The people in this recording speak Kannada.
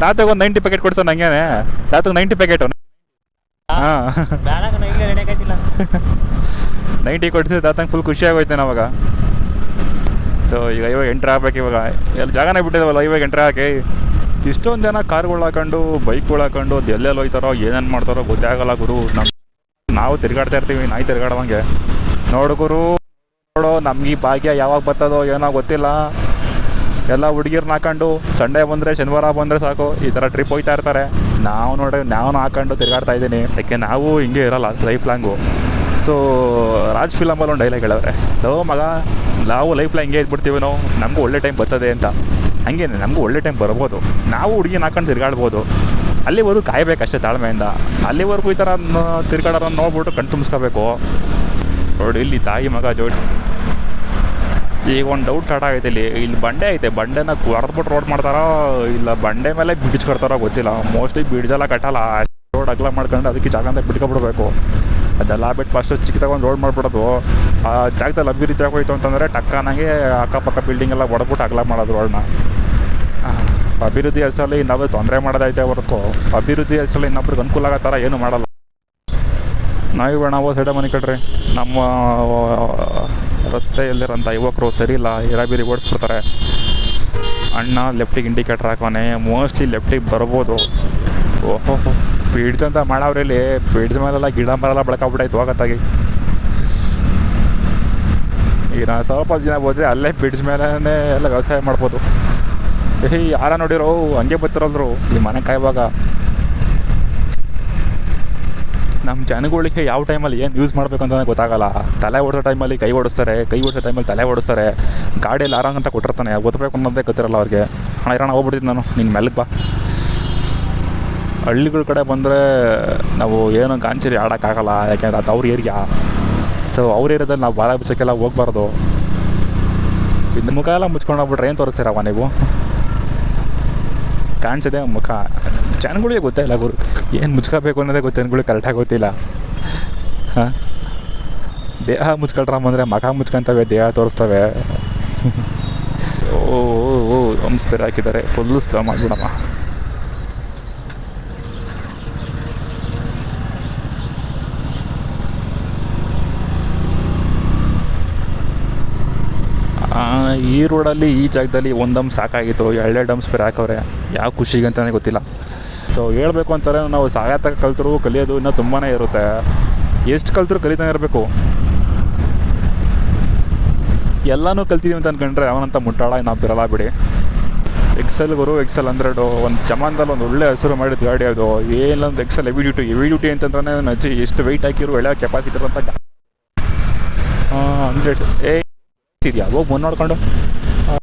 ತಾತಗೆ ಒಂದು ನೈಂಟಿ ಪ್ಯಾಕೆಟ್ ಕೊಡ್ಸ ನಂಗೇನೆ. ತಾತಗೆ ನೈಂಟಿ ಪ್ಯಾಕೆಟು ಹಾಂ. ನೈಂಟಿ ಕೊಡ್ಸಿದ್ರೆ ತಾತಂಗೆ ಫುಲ್ ಖುಷಿ ಆಗೋಯ್ತು ಅವಾಗ ಸೊ ಈಗ ಇವಾಗ ಎಂಟ್ರ್ ಆಗ್ಬೇಕು ಇವಾಗ. ಎಲ್ಲ ಜಾಗನೇ ಬಿಟ್ಟಿದವಲ್ಲ ಇವಾಗ ಎಂಟ್ರ್ ಹಾಕಿ ಇಷ್ಟೊಂದು ಜನ ಕಾರ್ಗಳು ಹಾಕೊಂಡು ಬೈಕ್ಗಳು ಹಾಕೊಂಡು ಅದು ಎಲ್ಲೆಲ್ಲಿ ಹೋಯ್ತಾರೋ ಏನೇನು ಮಾಡ್ತಾರೋ ಗೊತ್ತೇ ಆಗಲ್ಲ ಗುರು. ನಮ್ಮ ನಾವು ತಿರ್ಗಾಡ್ತಾ ಇರ್ತೀವಿ ನಾಯಿ ತಿರ್ಗಾಡೋವಂಗೆ. ನೋಡು ಗುರು ನೋಡೋ ನಮ್ಗೆ ಈ ಭಾಗ್ಯ ಯಾವಾಗ ಬರ್ತದೋ ಏನೋ ಗೊತ್ತಿಲ್ಲ. ಎಲ್ಲ ಹುಡುಗಿರ್ನ ಹಾಕೊಂಡು ಸಂಡೇ ಬಂದರೆ, ಶನಿವಾರ ಬಂದರೆ ಸಾಕು, ಈ ಥರ ಟ್ರಿಪ್ ಹೋಗ್ತಾ ಇರ್ತಾರೆ. ನಾವು ನೋಡಿ ನಾವು ಹಾಕೊಂಡು ತಿರ್ಗಾಡ್ತಾ ಇದ್ದೀನಿ. ಯಾಕೆ ನಾವು ಹಿಂಗೆ ಇರಲ್ಲ ಲೈಫ್ ಲಾಂಗು ಸೊ ರಾಜ್ ಫಿಲಮಲ್ಲಿ ಒಂದು ಡೈಲಾಗ್ ಹೇಳವ್ರೆ. ಲೋ ಮಗ, ನಾವು ಲೈಫ್ ಹಿಂಗೆ ಇದ್ಬಿಡ್ತೀವಿ ನಾವು. ನಮಗೂ ಒಳ್ಳೆ ಟೈಮ್ ಬರ್ತದೆ ಅಂತ. ಹಂಗೇನೆ, ನಮಗೂ ಒಳ್ಳೆ ಟೈಮ್ ಬರ್ಬೋದು. ನಾವು ಹುಡುಗಿನ ಹಾಕೊಂಡು ತಿರ್ಗಾಡ್ಬೋದು. ಅಲ್ಲಿವರೆಗೂ ಕಾಯ್ಬೇಕಷ್ಟೇ ತಾಳ್ಮೆಯಿಂದ. ಅಲ್ಲಿವರೆಗೂ ಈ ಥರ ನ- ತಿರ್ಗಾಡೋರನ್ನ ನೋಡ್ಬಿಟ್ಟು ಕಣ್ ತುಂಬಿಸ್ಕೋಬೇಕು. ನೋಡಿ, ಇಲ್ಲಿ ತಾಯಿ ಮಗ ಜೋಡಿ ಈಗ ಒಂದು ಡೌಟ್ ಸ್ಟಾರ್ಟ್ ಆಗೈತೆ ಇಲ್ಲಿ. ಇಲ್ಲಿ ಬಂಡೆ ಐತೆ ಬಂಡೆನ ಕೊರ್ದ್ಬಿಟ್ಟು ರೋಡ್ ಮಾಡ್ತಾರೋ ಇಲ್ಲ ಬಂಡೆ ಮೇಲೆ ಬಿಡಿಸ್ಕೊಡ್ತಾರೋ ಗೊತ್ತಿಲ್ಲ. ಮೋಸ್ಟ್ಲಿ ಬಿಡ್ಜೆಲ್ಲ ಕಟ್ಟಲ್ಲ. ರೋಡ್ ಅಗಲ ಮಾಡ್ಕೊಂಡು ಅದಕ್ಕೆ ಜಾಗ ಅಂತ ಬಿಟ್ಕೊಬಿಡ್ಬೇಕು. ಅದೆಲ್ಲ ಬಿಟ್ಟು ಫಸ್ಟ್ ಚಿಕ್ಕ ತಗೊಂಡು ರೋಡ್ ಮಾಡ್ಬಿಡೋದು. ಆ ಜಾಗದಲ್ಲಿ ಅಭಿವೃದ್ಧಿ ಆಗೋಯ್ತು ಅಂತಂದರೆ ಟಕ್ಕನಾಗೆ ಅಕ್ಕಪಕ್ಕ ಬಿಲ್ಡಿಂಗ್ ಎಲ್ಲ ಒಡಬಿಟ್ಟು ಅಗಲ ಮಾಡೋದು ರೋಡ್ನ ಅಭಿವೃದ್ಧಿ ಹೆಸರಲ್ಲಿ ಇನ್ನೊಬ್ರು ತೊಂದರೆ ಮಾಡೋದೈತೆ ಹೊರತು. ಅಭಿವೃದ್ಧಿ ಹೆಸರಲ್ಲಿ ಇನ್ನೊಬ್ರಿಗೆ ಅನುಕೂಲ ಆಗತ್ತಾರ ಥರ ಏನು ಮಾಡಲ್ಲ. ನಾವಿವ ನಾವು ಸೈಡ ಮನೆ ಕಟ್ರಿ. ನಮ್ಮ ರಸ್ತೆಯಲ್ಲಿರೋಂಥ ಯುವಕರು ಸರಿ ಇಲ್ಲ ಇರಾಬಿರಿ ಓಡಿಸ್ಬಿಡ್ತಾರೆ. ಅಣ್ಣ ಲೆಫ್ಟಿಗೆ ಇಂಡಿಕೇಟ್ರ್ ಹಾಕೋನೆ ಮೋಸ್ಟ್ಲಿ ಲೆಫ್ಟಿಗೆ ಬರ್ಬೋದು. ಓಹೋ ಪೀಡ್ಸ್ ಅಂತ ಮಾಡವ್ರಲ್ಲಿ ಪಿಡ್ಜ್ ಮೇಲೆಲ್ಲ ಗಿಡ ಮರೆಲ್ಲ ಬೆಳ್ಕೊಬಿಟ್ಟೈತೆ ಹೋಗತ್ತಾಗಿ ಈಗ ನಾನು ಸ್ವಲ್ಪ ದಿನ ಹೋದ್ರೆ ಅಲ್ಲೇ ಪೀಡ್ಸ್ ಮೇಲೇ ಎಲ್ಲ ವ್ಯವಸಾಯ ಮಾಡ್ಬೋದು. ಏ ಯಾರ ನೋಡಿರೋ, ಹಂಗೆ ಬರ್ತಿರಲ್ರು, ಈ ಮನೆ ಕಾಯುವಾಗ. ನಮ್ಮ ಜನಗಳಿಗೆ ಯಾವ ಟೈಮಲ್ಲಿ ಏನು ಯೂಸ್ ಮಾಡಬೇಕು ಅಂತ ಗೊತ್ತಾಗಲ್ಲ. ತಲೆ ಓಡಿಸೋ ಟೈಮಲ್ಲಿ ಕೈ ಓಡಿಸ್ತಾರೆ, ಕೈ ಓಡಿಸೋ ಟೈಮಲ್ಲಿ ತಲೆ ಓಡಿಸ್ತಾರೆ. ಗಾಡಿಯಲ್ಲಿ ಆರಾಮ್ ಅಂತ ಕೊಟ್ಟಿರ್ತಾನೆ ಓದಬೇಕು ಅನ್ನೋದೇ ಗೊತ್ತಿರಲ್ಲ ಅವ್ರಿಗೆ. ಹಣ ಇರೋಣ, ಹೋಗ್ಬಿಡ್ತೀನಿ ನಾನು. ನಿನ್ನ ಮೆಲ್ಲಗೆ ಬಾ. ಹಳ್ಳಿಗಳ ಕಡೆ ಬಂದರೆ ನಾವು ಏನೋ ಗಾಂಚರಿ ಆಡೋಕ್ಕಾಗಲ್ಲ, ಯಾಕೆಂದ್ರೆ ಅದು ಅವ್ರ ಏರಿಯಾ ಸೊ ಅವ್ರ ಏರಿಯಾದಲ್ಲಿ ನಾವು ಬಾಲ ಬಿಚ್ಚಕ್ಕೆಲ್ಲ ಹೋಗ್ಬಾರ್ದು. ಇನ್ನು ಮುಖ ಎಲ್ಲ ಮುಚ್ಕೊಂಡು ಹೋಗ್ಬಿಟ್ರೆ ಏನು ತೋರಿಸ್ತೀರವ ನೀವು? ಕಾಣಿಸದೆ ಮುಖ ಜನಗಳಿಗೆ ಗೊತ್ತಾಯಿಲ್ಲ ಗುರು ಏನು ಮುಚ್ಕೋಬೇಕು ಅನ್ನೋದೇ ಗೊತ್ತು ಜನಗಳಿಗೆ ಕರೆಕ್ಟಾಗಿ ಗೊತ್ತಿಲ್ಲ ಹಾಂ ದೇಹ ಮುಚ್ಕೊಳ್ರಮ್ಮ ಅಂದರೆ ಮಖ ಮುಚ್ಕೊತವೆ ದೇಹ ತೋರಿಸ್ತವೆ ಓ ಓ, ಓ ಹಾಕಿದ್ದಾರೆ ಫುಲ್ಲು ಸ್ಲೋ ಮಾಡಿಬಿಡಮ್ಮ ಆ, ಈ ರೋಡಲ್ಲಿ ಈ ಜಾಗದಲ್ಲಿ ಒಂದಮ್ ಸಾಕಾಗಿತ್ತು ಎರಡೆರಡು ಡಮ್ಸ್ ಬೇರೆ ಹಾಕವ್ರೆ. ಯಾವ ಖುಷಿಗೆ ಅಂತಲೇ ಗೊತ್ತಿಲ್ಲ. ಸೊ ಹೇಳಬೇಕು ಅಂತಾರೆ, ನಾವು ಸಾಗಾತಕ ಕಲ್ತರು ಕಲಿಯೋದು ಇನ್ನೂ ತುಂಬಾ ಇರುತ್ತೆ. ಎಷ್ಟು ಕಲ್ತರು ಕಲಿತಾನೆ ಇರಬೇಕು? ಎಲ್ಲನೂ ಕಲ್ತಿದ್ದೀವಿ ಅಂತ ಅಂದ್ಕೊಂಡ್ರೆ ಅವನಂತ ಮುಟ್ಟಾಳ ನಾವು ಬಿರಲ್ಲ ಬಿಡಿ. ಎಕ್ಸೆಲ್ ಗುರು ಎಕ್ಸೆಲ್ ಹಂಡ್ರೆಡು ಒಂದು ಜಮಾನದಲ್ಲಿ ಒಂದು ಒಳ್ಳೆ ಹೆಸರು ಮಾಡಿದ ಗಾಡಿ ಅದು. ಏನೊಂದು XL heavy duty heavy duty ಅಂತಂದ್ರೆ ನಚ್ಚಿ ಎಷ್ಟು ವೆಯ್ಟ್ ಹಾಕಿರೋ ಎಳೆ ಕೆಪಾಸಿಟಿ ಅಂತ ಹಂಡ್ರೆಡ್ ಏ ಇದೆಯಾ ಹೋಗಿ ಮುಂದೆ ನೋಡ್ಕೊಂಡು.